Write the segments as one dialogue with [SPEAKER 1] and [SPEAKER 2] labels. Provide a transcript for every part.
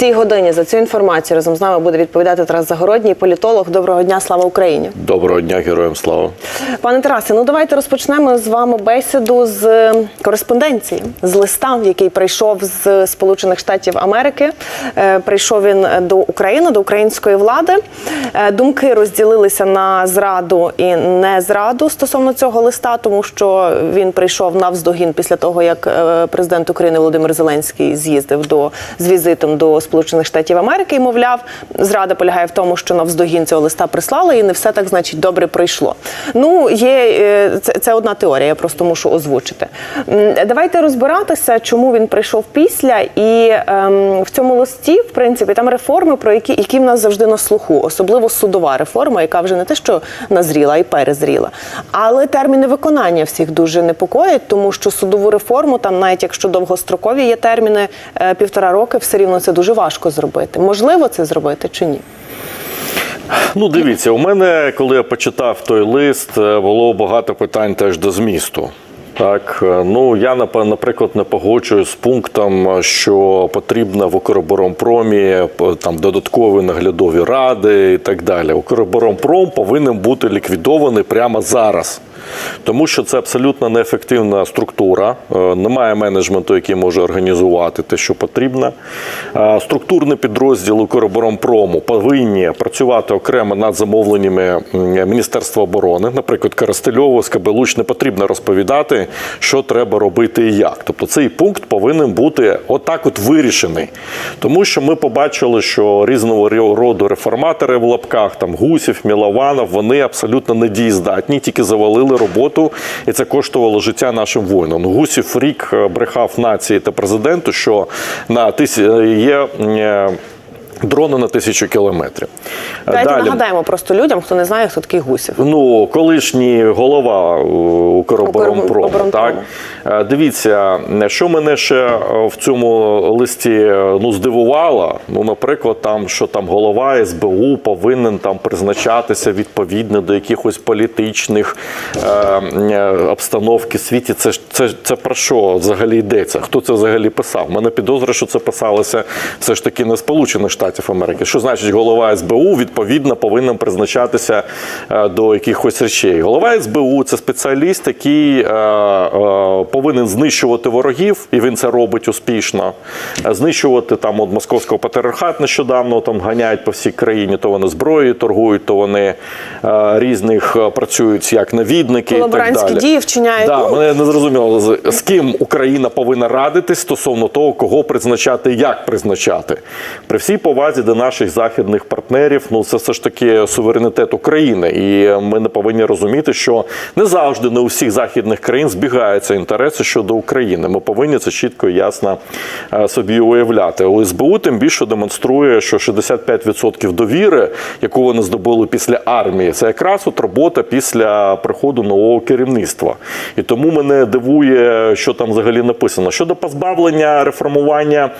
[SPEAKER 1] цій годині за цю інформацію разом з нами буде відповідати Тарас Загородній, політолог. Доброго дня, слава Україні.
[SPEAKER 2] Доброго дня, героям слава.
[SPEAKER 1] Пане Тарасе, ну давайте розпочнемо з вами бесіду з е, кореспонденції, з листа, який прийшов з Сполучених Штатів Америки. Е, Прийшов він до України, до української влади. Е, Думки розділилися на зраду і не зраду стосовно цього листа, тому що він прийшов навздогін після того, як президент України Володимир Зеленський з'їздив до з візитом до Сполучених Штатів Америки. І мовляв, зрада полягає в тому, що навздогін цього листа прислали, і не все так, значить, добре пройшло. Ну, є е, це, це одна теорія, я просто мушу озвучити. Давайте розбиратися, чому він прийшов після, і ем, в цьому листі, в принципі, там реформи, про які, які в нас завжди на слуху, особливо судова реформа, яка вже не те, що назріла, й перезріла. Але терміни виконання всіх дуже непокоять, тому що судову реформу, там, навіть якщо довгострокові є терміни е, півтора роки, все рівно це дуже важко зробити. Можливо це зробити чи ні?
[SPEAKER 2] Ну, дивіться, у мене, коли я почитав той лист, е, було багато питань теж до змісту. Так, е, ну я наприклад не погоджуюсь з пунктом, е, що потрібно в Укроборонпромі там додаткові наглядові ради і так далі. Укроборонпром повинен бути ліквідований прямо зараз. Тому що це абсолютно неефективна структура, е, немає менеджменту, який може організувати те, що потрібно. Е, Структурні підрозділи Укроборонпрому повинні працювати окремо над замовленнями Міністерства оборони. Наприклад, Коростельову, Скабелуч не потрібно розповідати, що треба робити і як. Тобто цей пункт повинен бути отак от вирішений. Тому що ми побачили, що різного роду реформатори в лапках, там Гусів, Мілованов, вони абсолютно недієздатні, тільки завалили роботу, і це коштувало життя нашим воїнам. Гусів рік е, брехав нації та президенту, що на тисяч є. Дрони на тисячу кілометрів.
[SPEAKER 1] Давайте нагадаємо просто людям, хто не знає, хто такий гусів.
[SPEAKER 2] Ну, колишній голова е, Укроборонпрому. Так Е, дивіться, що мене ще е, в цьому листі ну здивувало. Ну, наприклад, там що там голова СБУ повинен там призначатися відповідно до якихось політичних е, обстановки в світі. Це це, це про що взагалі йдеться? Хто це взагалі писав? Мене підозра, що це писалося все ж таки не Сполучених Штатів Америки. Що значить голова СБУ відповідно повинен призначатися е, до якихось речей? Голова СБУ це спеціаліст, який е, е, повинен знищувати ворогів, і він це робить успішно. Знищувати там от московського патріархат нещодавно там ганяють по всій країні. То вони зброєю торгують, то вони різних працюють як навідники. і так
[SPEAKER 1] Колаборантські
[SPEAKER 2] далі.
[SPEAKER 1] дії вчиняють.
[SPEAKER 2] Да,
[SPEAKER 1] Ну,
[SPEAKER 2] мене не зрозуміло, з, з ким Україна повинна радитись стосовно того, кого призначати і як призначати. При всій повазі до наших західних партнерів, ну це все ж таки суверенітет України. І ми не повинні розуміти, що не завжди не у всіх західних країн збігаються інтереси щодо України. Ми повинні це чітко і ясно е, собі уявляти. У СБУ тим більше демонструє, що 65% довіри, яку вони здобули після армії, це якраз от робота після приходу нового керівництва. І тому мене дивує, що там взагалі написано. Щодо позбавлення реформування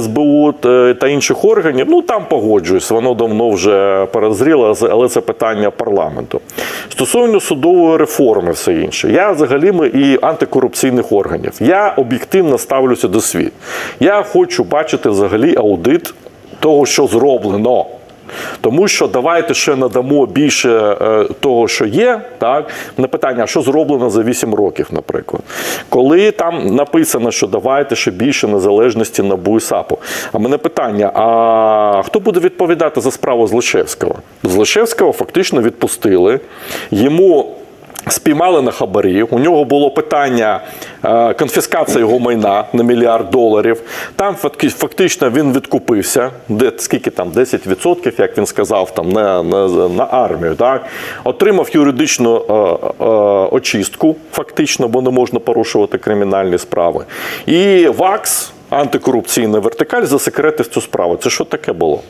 [SPEAKER 2] СБУ та інших органів, ну там погоджуюсь, воно давно вже перезріло, але це питання парламенту. Стосовно судової реформи, все інше, я взагалі ми і антикорупційних органів. Я об'єктивно ставлюся до світ. Я хочу бачити взагалі аудит того, що зроблено. Тому що давайте ще надамо більше е, того, що є. Так на питання, що зроблено за 8 років, наприклад, коли там написано, що давайте ще більше незалежності на БУСАПу. САПу. А мене питання: а хто буде відповідати за справу Злишевського? Злишевського фактично відпустили йому. Спіймали на хабарі. У нього було питання е, конфіскації його майна на мільярд доларів. Там факти- фактично він відкупився. Де скільки там 10%, як він сказав, там на, на, на армію. Так отримав юридичну е, е, очистку, фактично, бо не можна порушувати кримінальні справи. І ВАКС, антикорупційна вертикаль, засекретив цю справу. Це що таке було?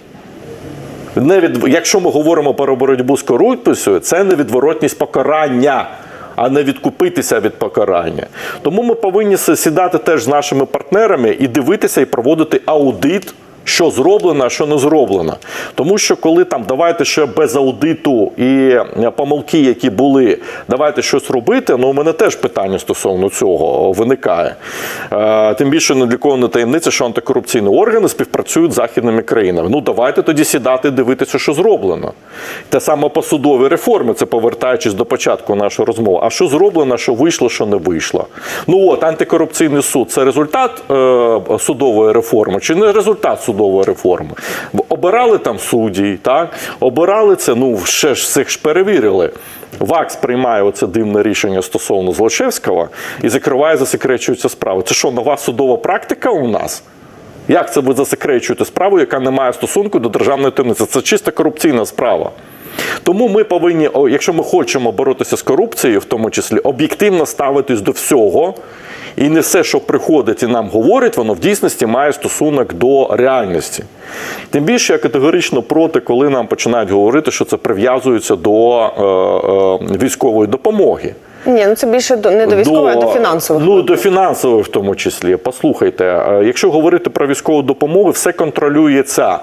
[SPEAKER 2] Не від... Якщо ми говоримо про боротьбу з корупцією, це невідворотність покарання, а не відкупитися від покарання. Тому ми повинні сідати теж з нашими партнерами і дивитися і проводити аудит що зроблено, а що не зроблено. Тому що коли там давайте ще без аудиту і е, помилки, які були, давайте щось робити. Ну, у мене теж питання стосовно цього виникає. Е, тим більше не для кого не таємниця, що антикорупційні органи співпрацюють з західними країнами. Ну давайте тоді сідати дивитися, що зроблено. Те саме по судовій реформі, це повертаючись до початку нашої розмови. А що зроблено, що вийшло, що не вийшло. Ну от антикорупційний суд це результат е, судової реформи чи не результат судової реформи? Бо Обирали там судді, так обирали це. Ну ще ж всіх ж перевірили. ВАКС приймає оце дивне рішення стосовно Злочевського і закриває, засекречується справи. Це що, нова судова практика у нас? Як це ви засекречуєте справу, яка не має стосунку до державної таємниці? Це чисто корупційна справа. Тому ми повинні, якщо ми хочемо боротися з корупцією, в тому числі об'єктивно ставитись до всього. І не все, що приходить і нам говорить, воно в дійсності має стосунок до реальності. Тим більше я категорично проти, коли нам починають говорити, що це прив'язується до е, е, військової допомоги.
[SPEAKER 1] Ні, ну це більше до не до військової, а до фінансових.
[SPEAKER 2] Ну, до фінансової в тому числі. Послухайте, е, якщо говорити про військову допомогу, все контролюється.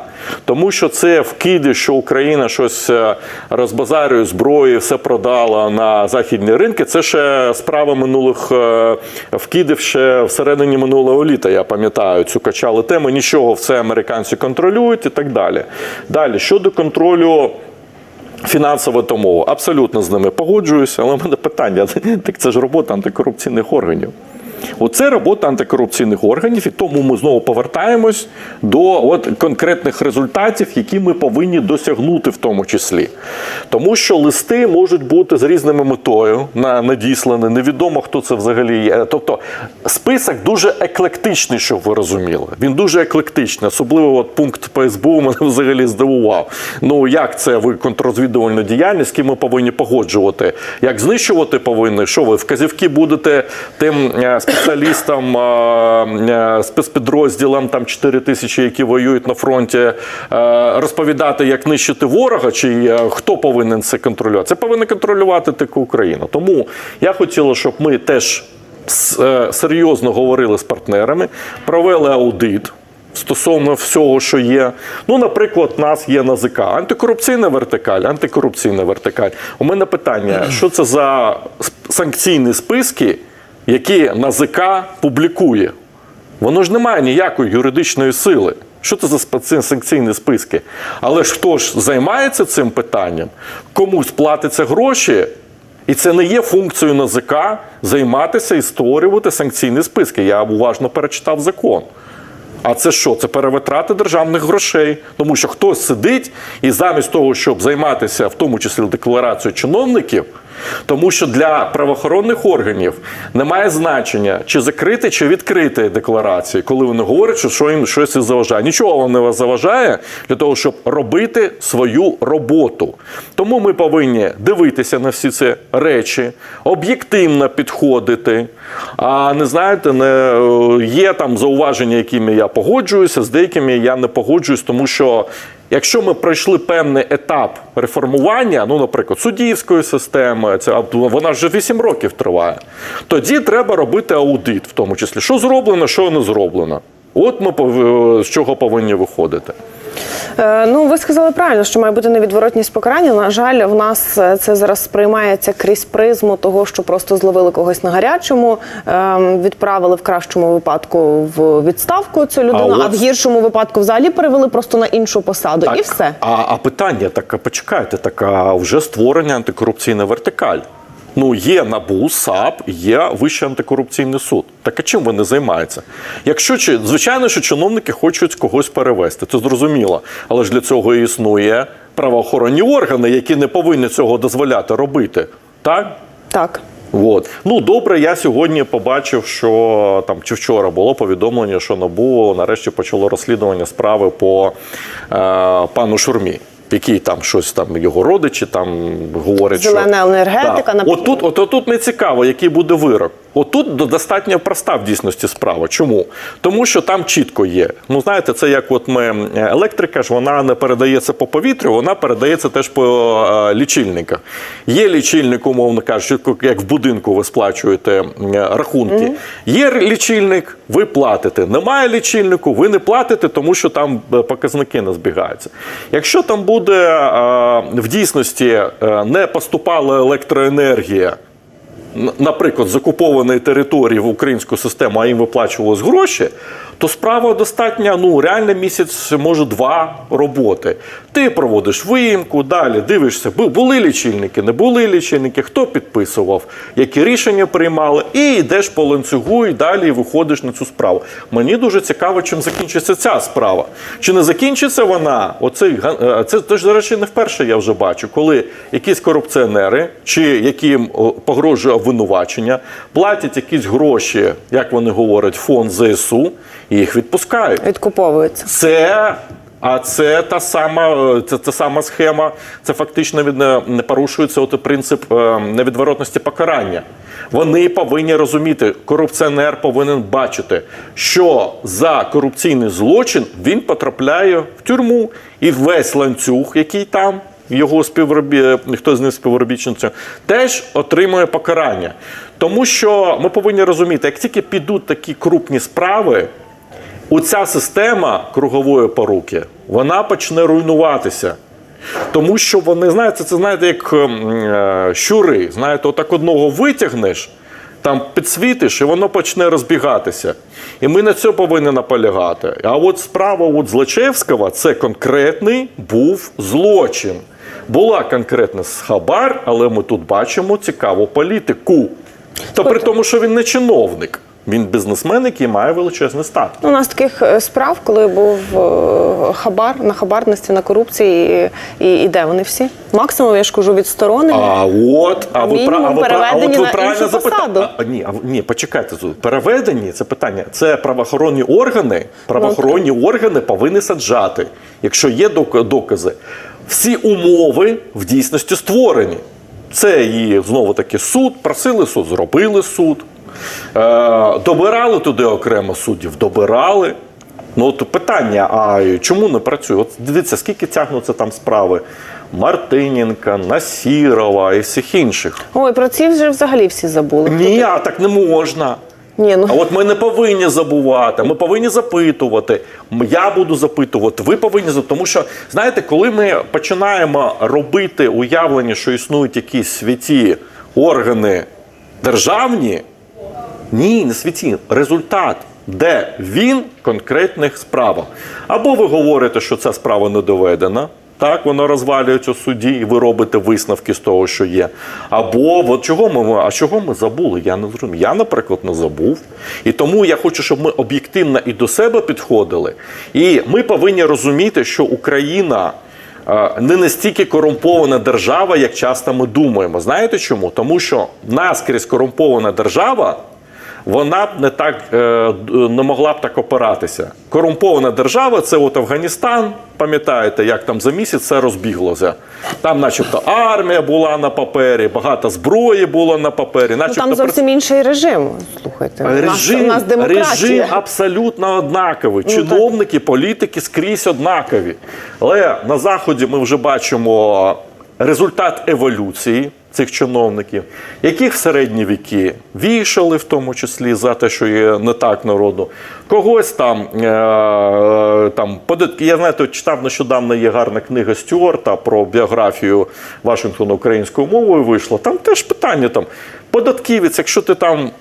[SPEAKER 2] Тому що це вкиди, що Україна щось е, розбазарює зброї, все продала на західні ринки. Це ще справа минулих е, вкидів ще всередині минулого літа. Я пам'ятаю, цю качали тему. Нічого все американці контролюють і так далі. Далі щодо контролю. Фінансова домова. Абсолютно з ними погоджуюся, але в мене питання: так це ж робота антикорупційних органів. Оце робота антикорупційних органів, і тому ми знову повертаємось до от конкретних результатів, які ми повинні досягнути в тому числі. Тому що листи можуть бути з різними метою на- надіслані, невідомо хто це взагалі є. Тобто список дуже еклектичний, щоб ви розуміли. Він дуже еклектичний, особливо от пункт по СБУ мене взагалі здивував. Ну як це ви контррозвідувальну діяльність, ким ми повинні погоджувати? Як знищувати повинні? Що ви вказівки будете тим е, спеціалістам, е, спецпідрозділам там 4 тисячі, які воюють на фронті, е, розповідати, як нищити ворога, чи е, хто повинен це контролювати? Це повинна контролювати тільки Україна. Тому я хотіла, щоб ми теж серйозно говорили з партнерами, провели аудит. Стосовно всього, що є. Ну, наприклад, у нас є НАЗК, антикорупційна вертикаль, антикорупційна вертикаль. У мене питання: що це за санкційні списки, які НАЗК публікує? Воно ж не має ніякої юридичної сили. Що це за санкційні списки? Але ж хто ж займається цим питанням? Комусь платиться гроші, і це не є функцією НАЗК займатися і створювати санкційні списки. Я уважно перечитав закон. А це що? Це перевитрати державних грошей. Тому що хтось сидить і замість того, щоб займатися в тому числі декларацією чиновників, тому що для правоохоронних органів немає значення, чи закрити, чи відкрити декларації, коли вони говорять, що, що їм щось заважає. Нічого вам не заважає для того, щоб робити свою роботу. Тому ми повинні дивитися на всі ці речі, об'єктивно підходити. А не знаєте, не е, є там зауваження, якими я погоджуюся, з деякими я не погоджуюсь, тому що. Якщо ми пройшли певний етап реформування, ну, наприклад, суддівської системи, це вона вже 8 років триває, тоді треба робити аудит, в тому числі, що зроблено, що не зроблено. От ми пов- з чого повинні виходити.
[SPEAKER 1] Е, Ну, ви сказали правильно, що має бути невідворотність покарання. На жаль, в нас е, це зараз сприймається крізь призму того, що просто зловили когось на гарячому, ем, відправили в кращому випадку в відставку цю людину,
[SPEAKER 2] А
[SPEAKER 1] а, в гіршому випадку взагалі перевели просто на іншу посаду, і все.
[SPEAKER 2] А, а питання так, почекайте, так а вже створення антикорупційна вертикаль. Ну, є НАБУ, САП, є Вищий антикорупційний суд. Так а чим вони займаються? Якщо чи звичайно, що чиновники хочуть когось перевести, це зрозуміло. Але ж для цього і існує правоохоронні органи, які не повинні цього дозволяти робити. Так?
[SPEAKER 1] Так.
[SPEAKER 2] От. Ну добре, я сьогодні побачив, що там чи вчора було повідомлення, що НАБУ нарешті почало розслідування справи по е, пану Шурмі. Який там щось там його родичі там говорять,
[SPEAKER 1] Зелена
[SPEAKER 2] що
[SPEAKER 1] енергетика,
[SPEAKER 2] Да.
[SPEAKER 1] наприклад.
[SPEAKER 2] От тут, от, от тут не цікаво, який буде вирок. Отут достатньо проста в дійсності справа. Чому? Тому що там чітко є. Ну, знаєте, це як от ми е, електрика ж вона не передається по повітрю, вона передається теж по е, лічильниках. Є лічильник, умовно кажучи, як в будинку ви сплачуєте е, рахунки. Є лічильник, ви платите. Немає лічильнику, ви не платите, тому що там показники не збігаються. Якщо там буде в дійсності не поступала електроенергія. Наприклад, з окупованої території в українську систему, а їм виплачувалось гроші, то справа достатня, ну реально місяць, може, два роботи. Ти проводиш виїмку, далі дивишся, бу- були лічильники, не були лічильники, хто підписував, які рішення приймали, і йдеш по ланцюгу і далі виходиш на цю справу. Мені дуже цікаво, чим закінчиться ця справа. Чи не закінчиться вона? Оцей га- е, це теж, до речі, не вперше я вже бачу, коли якісь корупціонери чи яким погрожує обвинувачення, платять якісь гроші, як вони говорять, фонд ЗСУ, їх відпускають.
[SPEAKER 1] Відкуповуються.
[SPEAKER 2] Це. А це та сама, це та сама схема. Це фактично від не порушується от принцип е, невідворотності покарання. Вони повинні розуміти, корупціонер повинен бачити, що за корупційний злочин він потрапляє в тюрму, і весь ланцюг, який там. Його співробі... хто з них співробітчиця, теж отримує покарання. Тому що ми повинні розуміти, як тільки підуть такі крупні справи, оця система кругової поруки вона почне руйнуватися. Тому що вони, знаєте, це знаєте, як ем, е, щури. Знаєте, отак одного витягнеш, там підсвітиш, і воно почне розбігатися. І ми на цьому повинні наполягати. А от справа от Злочевського це конкретний був злочин. Була конкретна хабар, але ми тут бачимо цікаву політику. Та при тому, що він не чиновник, він бізнесмен, який має величезний статок.
[SPEAKER 1] Ну, У нас таких е, справ, коли був е, хабар на хабарності, на корупції, і, і, де вони всі? Максимум, я ж кажу, відсторонення.
[SPEAKER 2] А от, а ви, а ви, пра- а от ви правильно запитали. ні, а, ні, почекайте. тут. Переведені це питання. Це правоохоронні органи. Правоохоронні органи повинні саджати, якщо є док- докази. Всі умови в дійсності створені. Це і знову таки суд, просили суд, зробили суд. Е, добирали туди окремо суддів, добирали. Ну от питання: а чому не працює? От дивіться, скільки тягнуться там справи Мартиненка, Насірова і всіх інших.
[SPEAKER 1] Ой, про ці вже взагалі всі забули.
[SPEAKER 2] Ні, а так не можна.
[SPEAKER 1] Ні, ну
[SPEAKER 2] А от ми не повинні забувати, ми повинні запитувати. Я буду запитувати, ви повинні запитувати. Тому що, знаєте, коли ми починаємо робити уявлення, що існують якісь святі органи державні, ні, не святі, результат. Де він в конкретних справах. Або ви говорите, що ця справа не доведена, так, воно розвалюється в суді, і ви робите висновки з того, що є. Або от чого ми, а чого ми забули? Я не зрозумів. Я, наприклад, не забув. І тому я хочу, щоб ми об'єктивно і до себе підходили. І ми повинні розуміти, що Україна. е, Не настільки корумпована держава, як часто ми думаємо. Знаєте чому? Тому що наскрізь корумпована держава вона б не так е, не могла б так опиратися. Корумпована держава це от Афганістан. Пам'ятаєте, як там за місяць це розбіглося. Там, начебто, армія була на папері, багато зброї було на папері.
[SPEAKER 1] ну,
[SPEAKER 2] Начебто,
[SPEAKER 1] там зовсім інший режим. Слухайте, у нас, у нас демократія.
[SPEAKER 2] режим абсолютно однаковий. Чиновники, політики скрізь однакові. Але на заході ми вже бачимо результат еволюції цих чиновників, яких в середні віки вішали, в тому числі за те, що є не так народу. Когось там, е, там податки. Я знаєте, читав нещодавно є гарна книга Стюарта про біографію Вашингтона українською мовою вийшла. Там теж питання там податківець, якщо ти там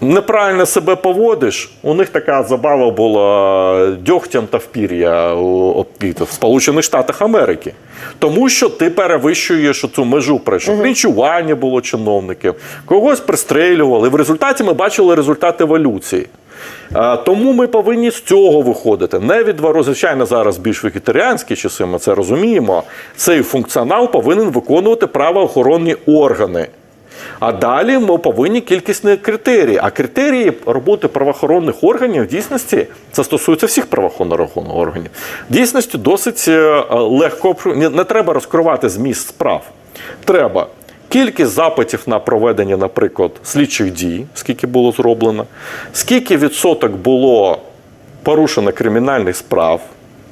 [SPEAKER 2] неправильно себе поводиш, у них така забава була дьогтям та впір'я в Сполучених Штатах Америки. Тому що ти перевищуєш цю межу прийшов. Лінчування було чиновників, когось пристрелювали. В результаті ми бачили результат еволюції. Тому ми повинні з цього виходити. Не від звичайно, зараз більш вегетаріанські часи, ми це розуміємо. Цей функціонал повинен виконувати правоохоронні органи. А далі ми повинні кількісні критерії. А критерії роботи правоохоронних органів в дійсності це стосується всіх правоохоронних органів. В дійсності досить е, легко не, треба розкривати зміст справ. Треба кількість запитів на проведення, наприклад, слідчих дій, скільки було зроблено, скільки відсоток було порушено кримінальних справ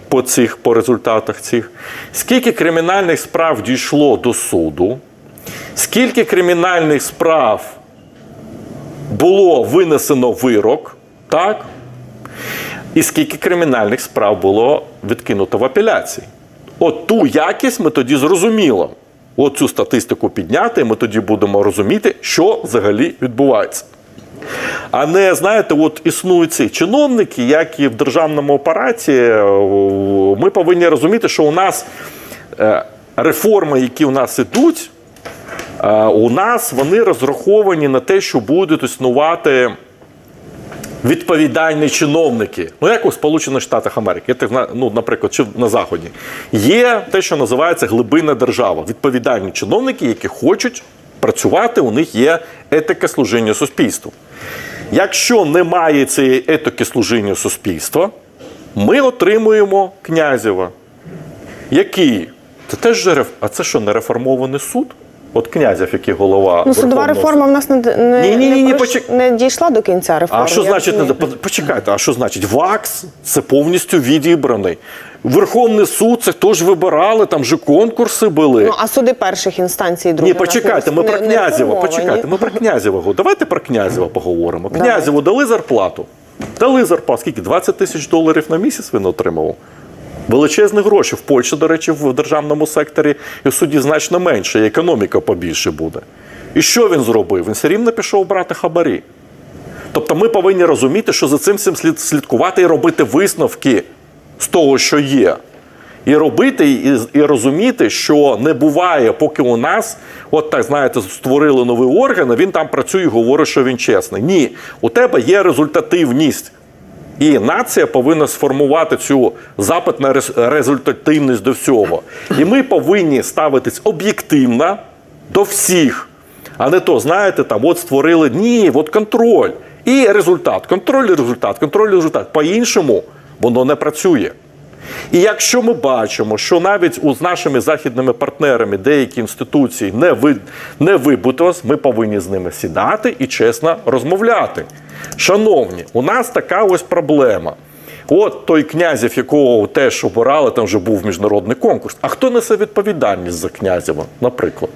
[SPEAKER 2] по цих по результатах цих, скільки кримінальних справ дійшло до суду, скільки кримінальних справ було винесено вирок, так? І скільки кримінальних справ було відкинуто в апеляції. От ту якість ми тоді зрозуміло. От цю статистику підняти, і ми тоді будемо розуміти, що взагалі відбувається. А не знаєте, от існують ці чиновники, як і в державному апараті. Ми повинні розуміти, що у нас е, реформи, які у нас ідуть, у нас вони розраховані на те, що будуть існувати відповідальні чиновники. Ну, як у Сполучених Штатах Америки, ну, наприклад, чи на Заході, є те, що називається глибинна держава. Відповідальні чиновники, які хочуть працювати, у них є етика служіння суспільству. Якщо немає цієї етики служіння суспільства, ми отримуємо князєва, який це теж а це що не реформований суд? От князів, який голова
[SPEAKER 1] Ну, судова
[SPEAKER 2] Верховного
[SPEAKER 1] реформа в нас не, не,
[SPEAKER 2] Ні-ні-ні,
[SPEAKER 1] не,
[SPEAKER 2] почек-
[SPEAKER 1] не дійшла до кінця реформи.
[SPEAKER 2] А що
[SPEAKER 1] я
[SPEAKER 2] значить не
[SPEAKER 1] розумію.
[SPEAKER 2] почекайте? А що значить ВАКС? Це повністю відібраний. Верховний суд це теж вибирали, там же конкурси були.
[SPEAKER 1] Ну, а суди перших інстанцій,
[SPEAKER 2] Ні,
[SPEAKER 1] других
[SPEAKER 2] почекайте, ми про Князєва. Почекайте, ми про Князєва. Давайте про Князєва поговоримо.
[SPEAKER 1] Давай.
[SPEAKER 2] Князєву дали зарплату. Дали зарплату. Скільки? 20 тисяч доларів на місяць він отримав. Величезні гроші. В Польщі, до речі, в державному секторі і в суді значно менше, і економіка побільше буде. І що він зробив? Він все рівно пішов брати хабарі. Тобто ми повинні розуміти, що за цим всім слід слідкувати і робити висновки з того, що є. І робити, і, і розуміти, що не буває, поки у нас, от так знаєте, створили новий орган, а він там працює і говорить, що він чесний. Ні, у тебе є результативність. І нація повинна сформувати цю запит на результативність до всього. І ми повинні ставитись об'єктивно до всіх. А не то, знаєте, там от створили ні, от контроль. І результат. Контроль результат, контроль результат. По-іншому воно не працює. І якщо ми бачимо, що навіть з нашими західними партнерами деякі інституції не ви не вибутились, ми повинні з ними сідати і чесно розмовляти. Шановні, у нас така ось проблема. От той князів, якого теж обирали, там вже був міжнародний конкурс. А хто несе відповідальність за князєва, наприклад?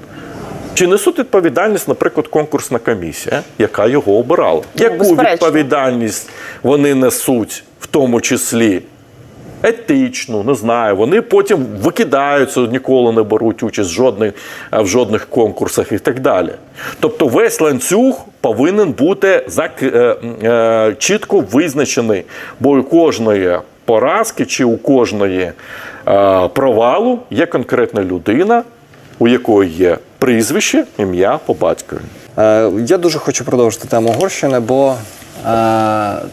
[SPEAKER 2] Чи несуть відповідальність, наприклад, конкурсна комісія, яка його обирала? Яку відповідальність вони несуть, в тому числі етичну, не знаю. Вони потім викидаються, ніколи не беруть участь в жодних, в жодних конкурсах і так далі. Тобто весь ланцюг повинен бути зак, е, е, чітко визначений, бо у кожної поразки чи у кожної е, провалу є конкретна людина, у якої є прізвище, ім'я по батькові.
[SPEAKER 3] Е, Я дуже хочу продовжити тему Угорщини, бо е,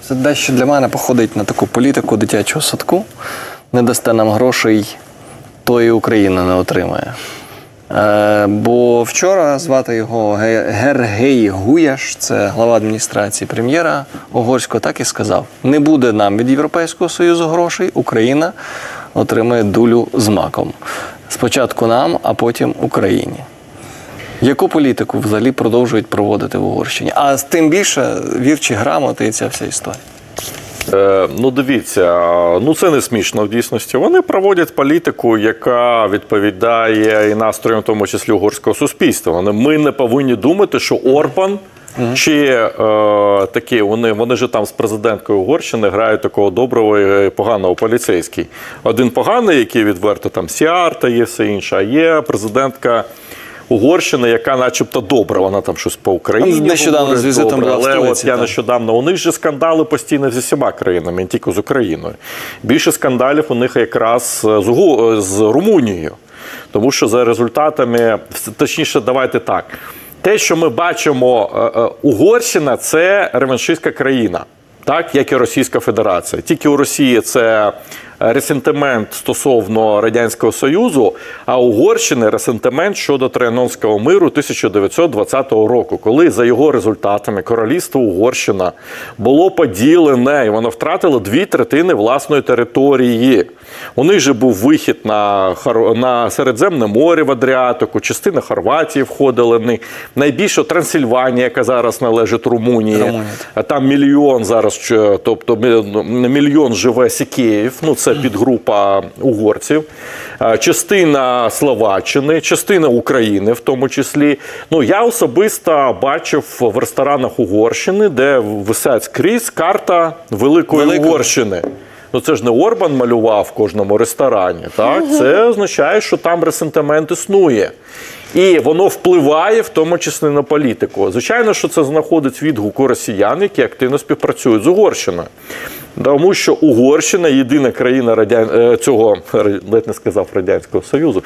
[SPEAKER 3] це дещо для мене походить на таку політику дитячого садку. Не дасте нам грошей, то і Україна не отримає. Е, Бо вчора звати його Гергей Гуяш, це глава адміністрації прем'єра угорського, так і сказав: не буде нам від Європейського Союзу грошей, Україна отримає дулю з маком. Спочатку нам, а потім Україні. Яку політику взагалі продовжують проводити в Угорщині? А тим більше вірчі грамоти і ця вся історія.
[SPEAKER 2] Е, ну, дивіться, ну це не смішно в дійсності. Вони проводять політику, яка відповідає і настроям, в тому числі угорського суспільства. Вони- Ми не повинні думати, що Орбан. Чи е, такі вони, вони ж там з президенткою Угорщини грають такого доброго і поганого поліцейський. Один поганий, який відверто там Сіарта є все інше, а є президентка Угорщини, яка начебто добра. Вона там щось по Україні.
[SPEAKER 3] Нещодавно
[SPEAKER 2] говорить
[SPEAKER 3] з візитом
[SPEAKER 2] добре,
[SPEAKER 3] була в
[SPEAKER 2] але от я
[SPEAKER 3] так.
[SPEAKER 2] нещодавно у них же скандали постійно зі всіма країнами, не тільки з Україною. Більше скандалів у них якраз з, Угу- з Румунією. Тому що за результатами, точніше, давайте так. Те, що ми бачимо, е, е, Угорщина це реваншистська країна, так як і Російська Федерація. Тільки у Росії це ресентимент стосовно радянського союзу, а Угорщини ресентимент щодо Трианонського миру 1920 року, коли за його результатами королівство Угорщина було поділене, і воно втратило дві третини власної території. У них же був вихід на, на Середземне море в Адріатику, частина Хорватії входила в них. Найбільше Трансильванія, яка зараз належить Румунії.
[SPEAKER 3] Румунія.
[SPEAKER 2] Там мільйон зараз, тобто мільйон живе сікеїв, ну це підгрупа угорців, частина Словаччини, частина України, в тому числі. Ну я особисто бачив в ресторанах Угорщини, де висять скрізь карта Великої
[SPEAKER 3] Великої.
[SPEAKER 2] Угорщини. Ну це ж не Орбан малював в кожному ресторані. Так це означає, що там ресентимент існує. І воно впливає в тому числі на політику. Звичайно, що це знаходить відгук у росіян, які активно співпрацюють з Угорщиною. Тому що Угорщина єдина країна радян... е, цього ледь не сказав Радянського Союзу,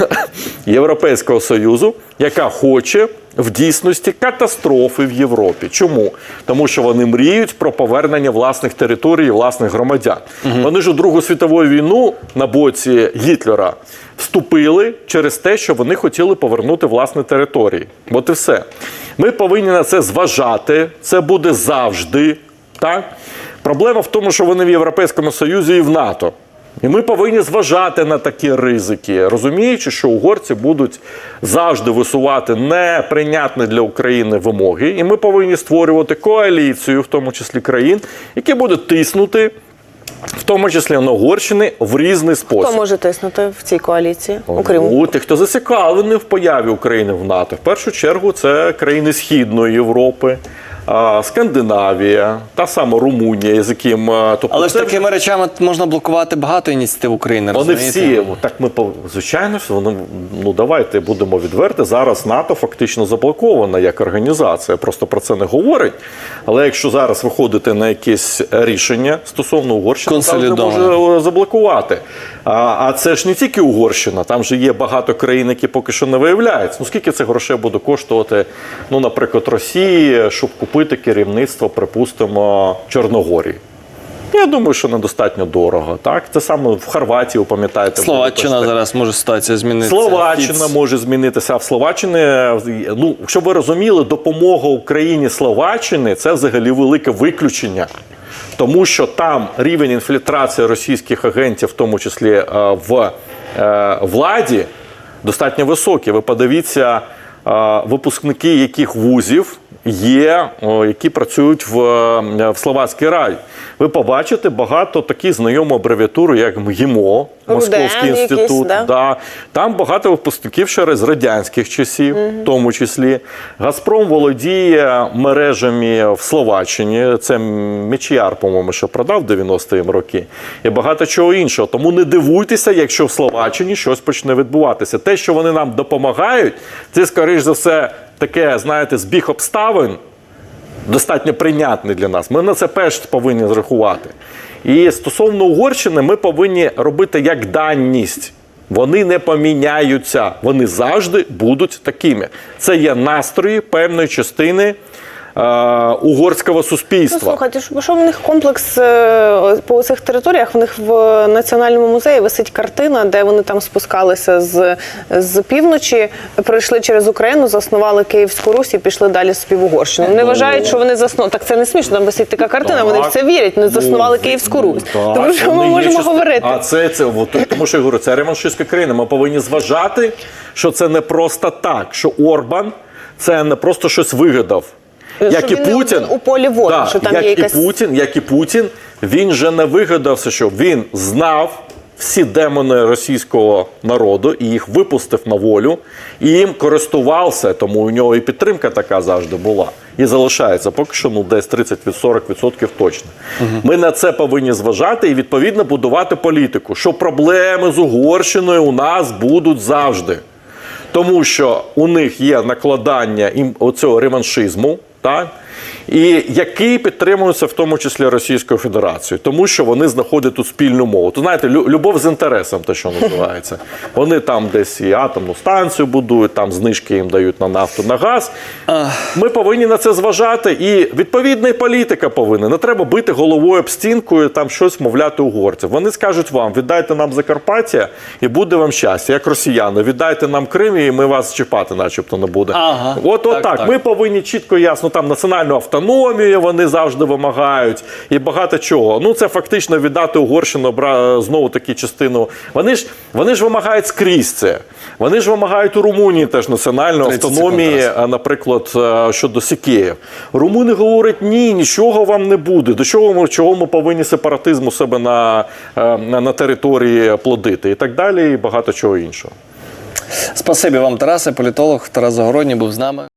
[SPEAKER 2] Європейського Союзу, яка хоче в дійсності катастрофи в Європі. Чому? Тому що вони мріють про повернення власних територій, і власних громадян. Вони ж у Другу світову війну на боці Гітлера вступили через те, що вони хотіли повернути власні території. От і все. Ми повинні на це зважати. Це буде завжди. Так? Проблема в тому, що вони в Європейському Союзі і в НАТО. І ми повинні зважати на такі ризики, розуміючи, що угорці будуть завжди висувати неприйнятні для України вимоги, і ми повинні створювати коаліцію, в тому числі країн, які будуть тиснути, в тому числі на Угорщини, в різний спосіб.
[SPEAKER 1] Хто може тиснути в цій коаліції, окрім
[SPEAKER 2] тих, хто зацікавлений в появі України в НАТО. В першу чергу це країни Східної Європи, Скандинавія, та сама Румунія, з яким тобто
[SPEAKER 3] Але ж такими речами можна блокувати багато ініціатив України.
[SPEAKER 2] Вони всі так ми звичайно ж, вони ну давайте будемо відверти. Зараз НАТО фактично заблокована як організація. Просто про це не говорить. Але якщо зараз виходити на якесь рішення стосовно Угорщини,
[SPEAKER 3] Консолідоване.
[SPEAKER 2] може заблокувати. А, а це ж не тільки Угорщина, там же є багато країн, які поки що не виявляються. Ну скільки це грошей буде коштувати, ну, наприклад, Росії, щоб купити керівництво, припустимо, Чорногорії. Я думаю, що недостатньо дорого. Так, це саме в Хорватії, пам'ятаєте,
[SPEAKER 3] Словаччина зараз може ситуація змінитися.
[SPEAKER 2] Словаччина
[SPEAKER 3] Фіц.
[SPEAKER 2] може змінитися. А в Словаччині, ну щоб ви розуміли, допомога Україні Словаччини це взагалі велике виключення. Тому що там рівень інфільтрації російських агентів, в тому числі е, в е, владі, достатньо високий. Ви подивіться, е, випускники яких вузів є, які працюють в, е, в Словацький рай. Ви побачите багато таких знайомих абревіатур, як МГІМО, Московський
[SPEAKER 1] якийсь,
[SPEAKER 2] інститут.
[SPEAKER 1] да?
[SPEAKER 2] Да. Там багато випускників ще з радянських часів, в тому числі. Газпром володіє мережами в Словаччині. Це Мечіар, по-моєму, що продав в 90-ті роки. І багато чого іншого. Тому не дивуйтеся, якщо в Словаччині щось почне відбуватися. Те, що вони нам допомагають, це, скоріш за все, таке, знаєте, збіг обставин достатньо прийнятний для нас. Ми на це теж повинні зрахувати. І стосовно Угорщини, ми повинні робити як данність. Вони не поміняються, вони завжди будуть такими. Це є настрої певної частини е, угорського
[SPEAKER 1] Ну,
[SPEAKER 2] суспільства.
[SPEAKER 1] слухайте, що, в них комплекс е, по цих територіях? В них в національному музеї висить картина, де вони там спускалися з, з півночі, пройшли через Україну, заснували Київську Русь і пішли далі собі в Угорщину. Вони вважають, що вони заснували. Так це не смішно. Там висить така картина. Вони в це вірять. Вони заснували
[SPEAKER 2] Ну,
[SPEAKER 1] Київську Русь.
[SPEAKER 2] так,
[SPEAKER 1] Тому що ми можемо
[SPEAKER 2] части-
[SPEAKER 1] говорити.
[SPEAKER 2] А це, це от, тому що я говорю, це ремоншистська країна. Ми повинні зважати, що це не просто так, що Орбан це не просто щось вигадав. Як і Путін
[SPEAKER 1] у полі воїн,
[SPEAKER 2] Так,
[SPEAKER 1] що там
[SPEAKER 2] як
[SPEAKER 1] є
[SPEAKER 2] і Путін, як і Путін, він же не вигадався, що він знав всі демони російського народу і їх випустив на волю, і їм користувався, тому у нього і підтримка така завжди була. І залишається поки що ну десь 30-40% точно. Ми на це повинні зважати і відповідно будувати політику, що проблеми з Угорщиною у нас будуть завжди. Тому що у них є накладання ім- оцього реваншизму, так? І який підтримується в тому числі Російською Федерацією, тому що вони знаходять тут спільну мову. То знаєте, любов з інтересом, те, що називається. Вони там десь і атомну станцію будують, там знижки їм дають на нафту, на газ. Ми повинні на це зважати, і відповідна і політика повинна. Не треба бити головою об стінку і там щось мовляти угорців. Вони скажуть вам: віддайте нам Закарпаття, і буде вам щастя, як росіяни. Віддайте нам Крим, і ми вас чіпати, начебто, не буде.
[SPEAKER 3] Ага.
[SPEAKER 2] От, от
[SPEAKER 3] Так,
[SPEAKER 2] так,
[SPEAKER 3] так.
[SPEAKER 2] Ми повинні чітко ясно там національну автономію вони завжди вимагають і багато чого. Ну це фактично віддати Угорщину знову таки частину. Вони ж вони ж вимагають скрізь це. Вони ж вимагають у Румунії теж національної автономії, наприклад, е, щодо Сікеїв. Румуни говорять, ні, нічого вам не буде. До чого ми чого ми повинні сепаратизм у себе на, е, на, на території плодити і так далі, і багато чого іншого.
[SPEAKER 3] Спасибі вам, Тарасе, політолог Тарас Загородній був з нами.